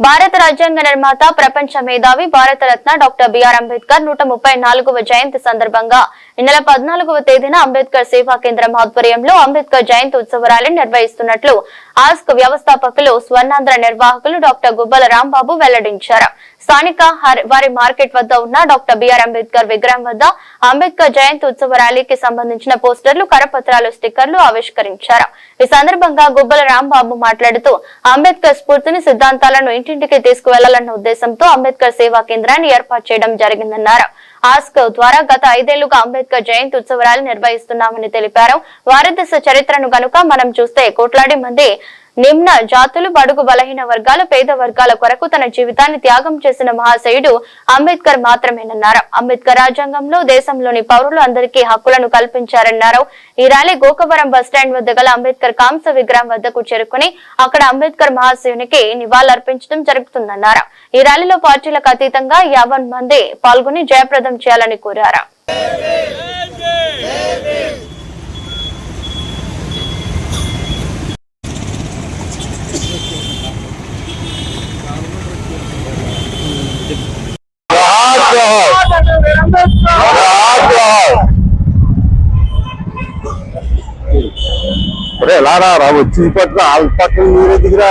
భారత రాజ్యాంగ నిర్మాత ప్రపంచ మేధావి భారతరత్న డాక్టర్ బిఆర్ అంబేద్కర్ నూట ముప్పై నాలుగవ జయంతి సందర్భంగా ఈ నెల పద్నాలుగవ తేదీన అంబేద్కర్ సేవా కేంద్రం ఆధ్వర్యంలో అంబేద్కర్ జయంతి ఉత్సవ నిర్వహిస్తున్నట్లు ఆస్క్ వ్యవస్థాపకులు స్వర్ణాంధ్ర నిర్వాహకులు డాక్టర్ గుబ్బల రాంబాబు వెల్లడించారు. స్థానిక వారి మార్కెట్ వద్ద ఉన్న డాక్టర్ బిఆర్ అంబేద్కర్ విగ్రహం వద్ద అంబేద్కర్ జయంతి ఉత్సవ ర్యాలీకి సంబంధించిన పోస్టర్లు కరపత్రాలు స్టిక్కర్లు ఆవిష్కరించారు. ఈ సందర్భంగా గుబ్బల రాంబాబు మాట్లాడుతూ అంబేద్కర్ స్ఫూర్తిని సిద్ధాంతాలను ఇంటింటికి తీసుకువెళ్ళాలన్న ఉద్దేశంతో అంబేద్కర్ సేవా కేంద్రాన్ని ఏర్పాటు చేయడం జరిగిందన్నారు. ఆస్క్ ద్వారా గత ఐదేళ్ళుగా అంబేద్కర్ జయంతి ఉత్సవాలు నిర్వహిస్తున్నామని తెలిపారు. భారతదేశ చరిత్రను గనుక మనం చూస్తే కోట్లాది మంది నిమ్న జాతులు బడుగు బలహీన వర్గాలు పేద వర్గాల కొరకు తన జీవితాన్ని త్యాగం చేసిన మహాశయుడు అంబేద్కర్ మాత్రమేనన్నారు. అంబేద్కర్ రాజ్యాంగంలో దేశంలోని పౌరులు అందరికీ హక్కులను కల్పించారన్నారు. ఈ ర్యాలీ గోకవరం బస్టాండ్ వద్ద గల అంబేద్కర్ కాంస విగ్రహం వద్దకు చేరుకుని అక్కడ అంబేద్కర్ మహాశయునికి నివాళులర్పించడం జరుగుతుందన్నారు. ఈ ర్యాలీలో పార్టీలకు అతీతంగా యావన్ మంది పాల్గొని జయప్రదం చేయాలని కోరారు. ఒరే ఎలా రా రా వచ్చి పట్ల వాళ్ళ పక్కన మీరే దిగిరా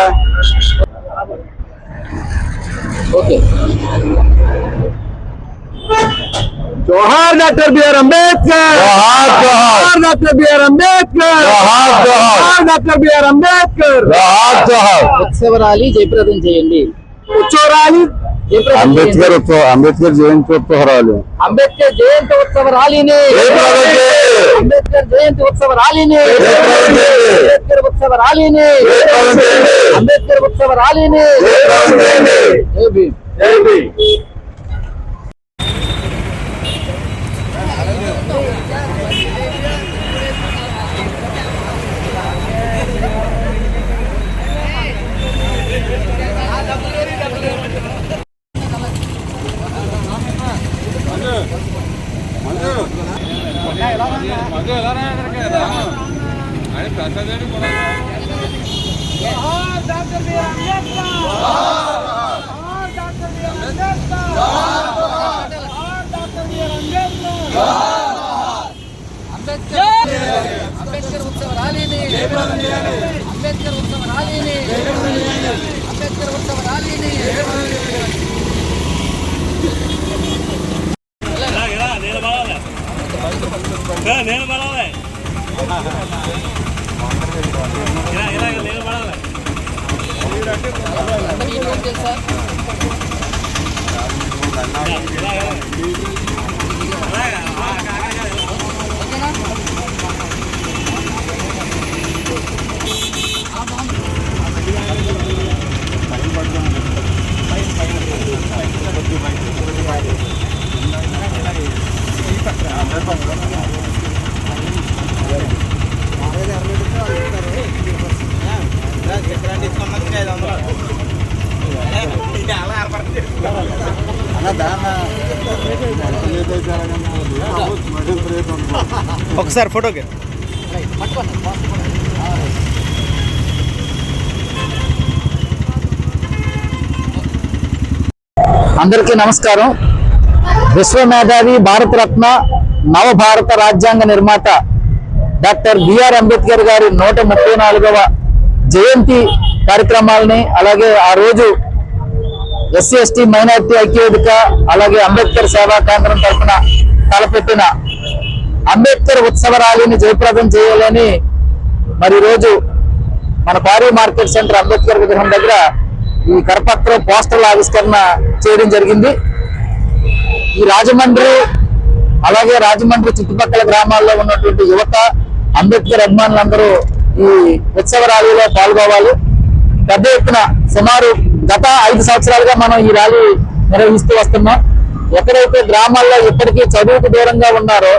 జోహార్ డాక్టర్ బిఆర్ అంబేద్కర్ జోహార్ జోహార్ డాక్టర్ బిఆర్ అంబేద్కర్ జోహార్ జోహార్ డాక్టర్ బిఆర్ అంబేద్కర్ జోహార్ జోహార్ ఉత్సవ ర్యాలీ జయప్రదం చేయండి ఉచ్చోరాలి జయప్రదం అంబేద్కర్ చేయండి. ఉత్సవ అంబేద్కర్ జయంతి ఉత్సవాలు అంబేద్కర్ జయంతి ఉత్సవ ర్యాలీని. అంబేద్కర్ ఉత్సవ ర్యాలీని. అంబేద్కర్ ఉత్సవ ర్యాలీని జయప్రదం చేయండి. అంబేద్కర్ ఉత్సవ ర్యాలీని జయప్రదం చేయండి. జై భీమ్. జై భీమ్. అంబేద్కర్ ఉత్సవ ర్యాలీని అంబేద్కర్ ఉత్సవ ర్యాలీని అంబేద్కర్ ఉత్సవ ర్యాలీని నేను పడాలి సార్ ఒకసారి ఫోటోకి. అందరికీ నమస్కారం. విశ్వమేధావి భారతరత్న నవభారత రాజ్యాంగ నిర్మాత డాక్టర్ బిఆర్ అంబేద్కర్ గారి నూట ముప్పై నాలుగవ జయంతి కార్యక్రమాలని అలాగే ఆ రోజు ఎస్సీ ఎస్టీ మైనార్టీ ఐక్యవేదిక అలాగే అంబేద్కర్ సేవా కేంద్రం తరఫున తలపెట్టిన అంబేద్కర్ ఉత్సవ ర్యాలీని జయప్రదం చేయాలని మరి రోజు మన పారి మార్కెట్ సెంటర్ అంబేద్కర్ విగ్రహం దగ్గర ఈ కరపత్రం పోస్టర్ల ఆవిష్కరణ చేయడం జరిగింది. ఈ రాజమండ్రి అలాగే రాజమండ్రి చుట్టుపక్కల గ్రామాల్లో ఉన్నటువంటి యువత అంబేద్కర్ అభిమానులందరూ ఈ ఉత్సవ ర్యాలీలో పాల్గొవాలి. పెద్ద ఎత్తున సుమారు గత ఐదు సంవత్సరాలుగా మనం ఈ ర్యాలీ నిర్వహిస్తూ వస్తున్నాం. ఎక్కడైతే గ్రామాల్లో ఇప్పటికీ చదువుకు దూరంగా ఉన్నారో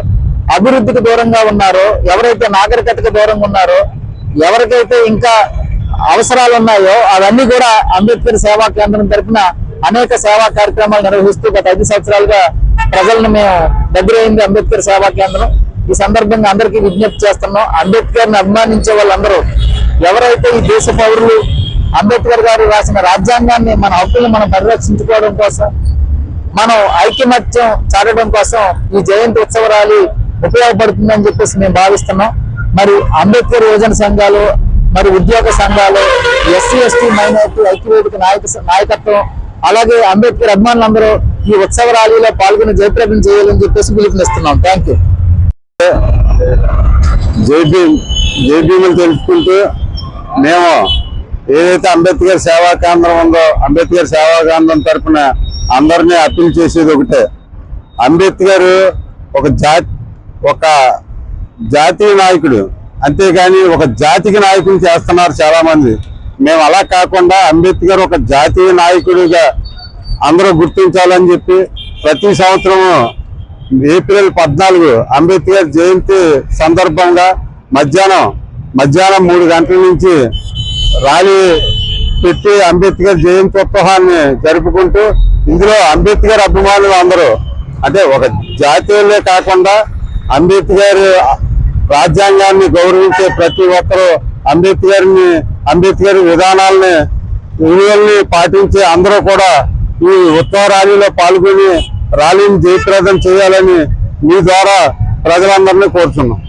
అభివృద్ధికి దూరంగా ఉన్నారో ఎవరైతే నాగరికతకు దూరంగా ఉన్నారో ఎవరికైతే ఇంకా అవసరాలు ఉన్నాయో అవన్నీ కూడా అంబేద్కర్ సేవా కేంద్రం తరఫున అనేక సేవా కార్యక్రమాలు నిర్వహిస్తూ గత ఐదు సంవత్సరాలుగా ప్రజలను మేము దగ్గరైంది అంబేద్కర్ సేవా కేంద్రం. ఈ సందర్భంగా అందరికీ విజ్ఞప్తి చేస్తున్నాం. అంబేద్కర్ని అభిమానించే వాళ్ళందరూ ఎవరైతే ఈ దేశ పౌరులు అంబేద్కర్ గారు రాసిన రాజ్యాంగాన్ని మన హక్కులను మనం పరిరక్షించుకోవడం కోసం మనం ఐక్యమత్యం చాటడం కోసం ఈ జయంతి ఉత్సవ ర్యాలీ ఉపయోగపడుతుందని చెప్పేసి మేము భావిస్తున్నాం. మరి అంబేద్కర్ యువజన సంఘాలు మరి ఉద్యోగ సంఘాలు ఎస్సీ ఎస్టీ మైనార్టీ ఐక్యవేదిక నాయక నాయకత్వం అలాగే అంబేద్కర్ అభిమానులందరూ ఈ ఉత్సవ ర్యాలీలో పాల్గొని జయప్రదం చేయాలని చెప్పేసి పిలుపునిస్తున్నాం. థ్యాంక్ యూ జేబీ జేబీలు తెలుసుకుంటూ మేము ఏదైతే అంబేద్కర్ సేవా కేంద్రం ఉందో అంబేద్కర్ సేవా కేంద్రం తరఫున అందరినీ అప్పీల్ చేసేది ఒకటే. అంబేద్కర్ ఒక జాతి ఒక జాతీయ నాయకుడు. అంతేగాని ఒక జాతికి నాయకులు చేస్తున్నారు చాలా మంది మేము అలా కాకుండా అంబేద్కర్ ఒక జాతీయ నాయకుడిగా అందరూ గుర్తించాలని చెప్పి ప్రతి సంవత్సరము ఏప్రిల్ పద్నాలుగు అంబేద్కర్ జయంతి సందర్భంగా మధ్యాహ్నం మధ్యాహ్నం మూడు గంటల నుంచి ర్యాలీ పెట్టి అంబేద్కర్ జయంతి ఉత్సవాన్ని జరుపుకుంటూ ఇందులో అంబేద్కర్ అభిమానులు అందరూ అంటే ఒక జాతీయులే కాకుండా అంబేద్కర్ రాజ్యాంగాన్ని గౌరవించే ప్రతి ఒక్కరూ అంబేద్కర్ని అంబేద్కర్ విధానాలని విలువల్ని పాటించే అందరూ కూడా ఈ ఉత్తవ ర్యాలీలో పాల్గొని ర్యాలీని జయప్రదం చేయాలని మీ ద్వారా ప్రజలందరినీ కోరుతున్నాం.